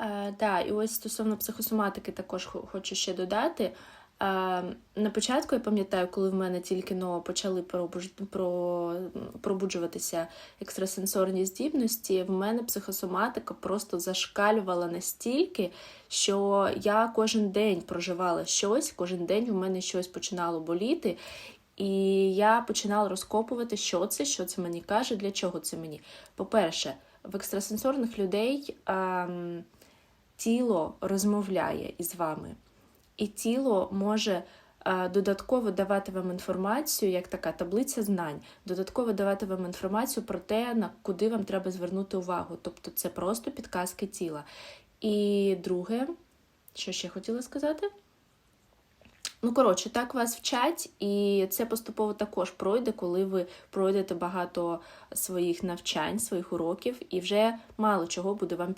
Е, да, і ось стосовно психосоматики також хочу ще додати. Е, на початку я пам'ятаю, коли в мене тільки но почали пробуджуватися екстрасенсорні здібності, в мене психосоматика просто зашкалювала настільки, що я кожен день проживала щось, кожен день в мене щось починало боліти. І я починала розкопувати, що це, що це мені каже, для чого це мені. По-перше, в екстрасенсорних людей ем, тіло розмовляє із вами, і тіло може е, додатково давати вам інформацію, як така таблиця знань, додатково давати вам інформацію про те, на куди вам треба звернути увагу. Тобто це просто підказки тіла. І друге, що ще хотіла сказати? Ну, коротше, так вас вчать, і це поступово також пройде, коли ви пройдете багато своїх навчань, своїх уроків, і вже мало чого буде вам